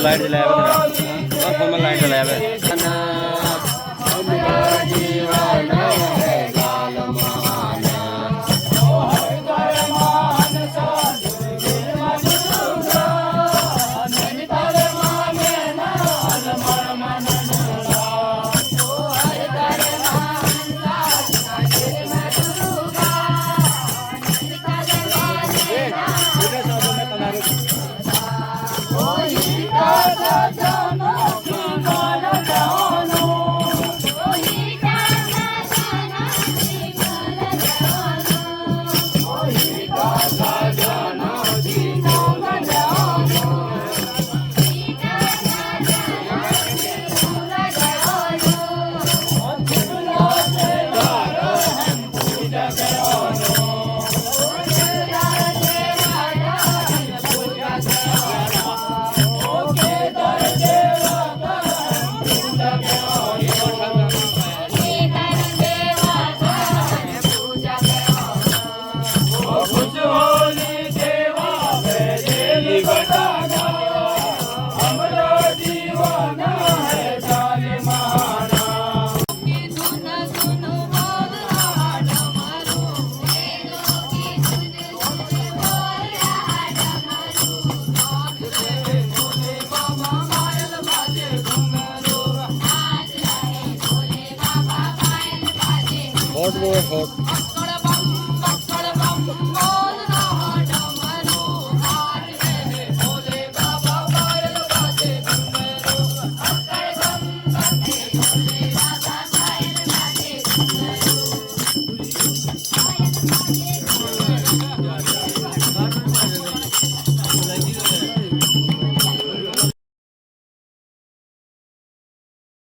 Light ਜਲਾਇਆ ਵਾ ਤੇਰਾ। ਪਰ ਫੋਨ ਲਾਈਟ ਜਲਾਇਆ ਵਾ। Lord.